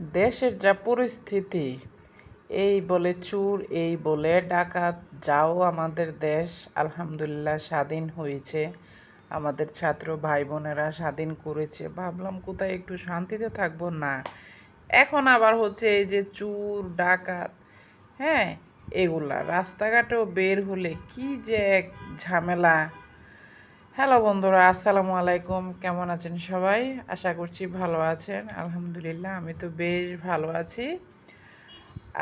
দেশের যা পরিস্থিতি, এই বলে চুর, এই বলে ডাকাত, যাও আমাদের দেশ। আলহামদুলিল্লাহ, স্বাধীন হয়েছে। আমাদের ছাত্র ভাই বোনেরা স্বাধীন করেছে। ভাবলাম, কোথায় একটু শান্তিতে থাকব? না। এখন আবার হচ্ছে এই যে চুর, ডাকাত হ্যাঁ? এগুলা, রাস্তাঘাটেও বের হলে কি যে এক ঝামেলা। হ্যালো বন্ধুরা, আসসালামু আলাইকুম। কেমন আছেন সবাই? আশা করছি ভালো আছেন। আলহামদুলিল্লাহ, আমি তো বেশ ভালো আছি।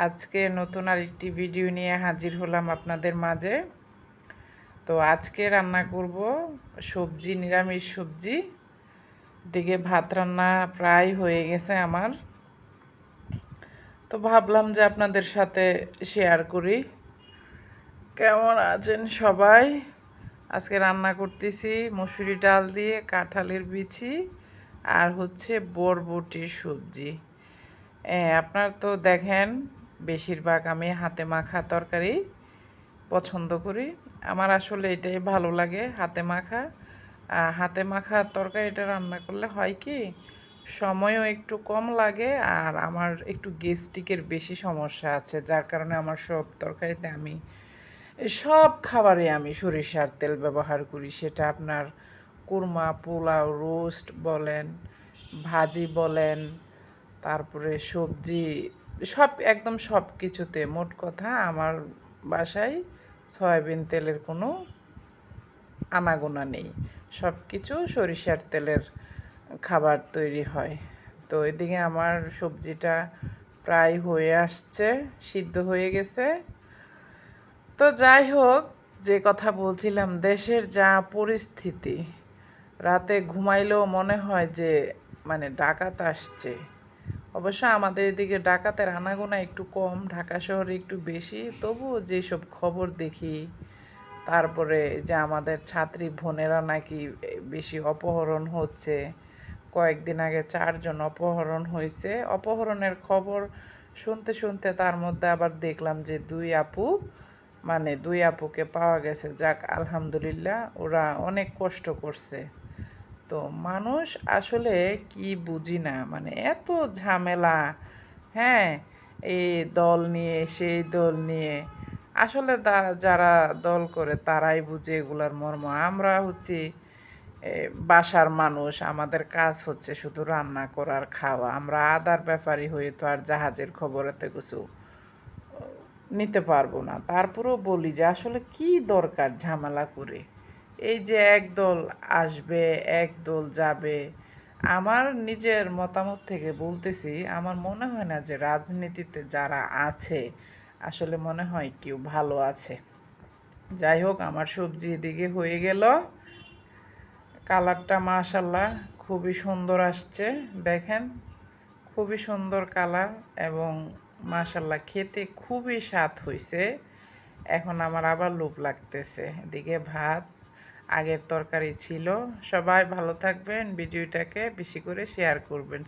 আজকে নতুন আরেকটি ভিডিও নিয়ে হাজির হলাম আপনাদের মাঝে। তো আজকে রান্না করব সবজি, নিরামিষ সবজি। দিকে ভাত রান্না প্রায় হয়ে গেছে আমার। তো ভাবলাম যে আপনাদের সাথে শেয়ার করি। কেমন আছেন সবাই? আজকে রান্না করতেছি মসুরি ডাল দিয়ে, কাঁঠালের বিচি আর হচ্ছে বরবটির সবজি। আপনার তো দেখেন বেশিরভাগ আমি হাতে মাখা তরকারি পছন্দ করি। আমার আসলে এটাই ভালো লাগে হাতে মাখা। হাতে মাখা তরকারিটা রান্না করলে হয় কি, সময়ও একটু কম লাগে আর আমার একটু গেস্টিকের বেশি সমস্যা আছে, যার কারণে আমার সব তরকারিতে আমি সব খাবারে আমি সরিষার তেল ব্যবহার করি, সেটা আপনার কুরমা, পোলাও, রোস্ট বলেন, ভাজি বলেন, তারপরে সবজি, সব, একদম সব কিছুতে। মোট কথা আমার বাসায় সয়াবিন তেলের কোনো আনাগোনা নেই। সব কিছু সরিষার তেলের খাবার তৈরি হয়। তো এদিকে আমার সবজিটা প্রায় হয়ে আসছে, সিদ্ধ হয়ে গেছে। তো যাই হোক, যে কথা বলছিলাম, দেশের যা পরিস্থিতি, রাতে ঘুমাইলেও মনে হয় যে মানে ডাকাত আসছে। অবশ্য আমাদের এদিকে ডাকাতের আনাগোনা একটু কম, ঢাকা শহরে একটু বেশি। তবুও যেসব খবর দেখি, তারপরে যে আমাদের ছাত্রী বোনেরা নাকি বেশি অপহরণ হচ্ছে, কয়েকদিন আগে চারজন অপহরণ হয়েছে। অপহরণের খবর শুনতে শুনতে তার মধ্যে আবার দেখলাম যে, দুই আপু মানে দুই আপুকে পাওয়া গেছে। যাক, আলহামদুলিল্লাহ, ওরা অনেক কষ্ট করছে। তো মানুষ আসলে কি বুঝি না মানে এত ঝামেলা হ্যাঁ এই দল নিয়ে, সেই দল নিয়ে। আসলে যারা দল করে তারাই বুঝে এগুলার মর্ম। আমরা হচ্ছি বাসার মানুষ, আমাদের কাজ হচ্ছে শুধু রান্না করার খাওয়া। আমরা আদার ব্যাপারই হয়ে তো আর জাহাজের খবর এত কিছু নিতে পারব না। তারপরেও বলি যে আসলে কি দরকার ঝামেলা করে? এই যে একদল আসবে একদল যাবে। আমার নিজের মতামত থেকে বলতেছি, আমার মনে হয় না যে রাজনীতিতে যারা আছে, আসলে মনে হয় কেউ ভালো আছে। যাই হোক, আমার সবজি এদিকে হয়ে গেল। কালারটা মাশাল্লাহ খুবই সুন্দর আসছে, দেখেন? খুবই সুন্দর কালার এবং মাশাল্লাহ, খেতে খুবই স্বাদ হয়েছে এখন আমার আবার লোভ লাগতেছে। এদিকে ভাত, আগের তরকারি ছিল। সবাই ভালো থাকবেন, ভিডিওটাকে বেশি করে শেয়ার করবেন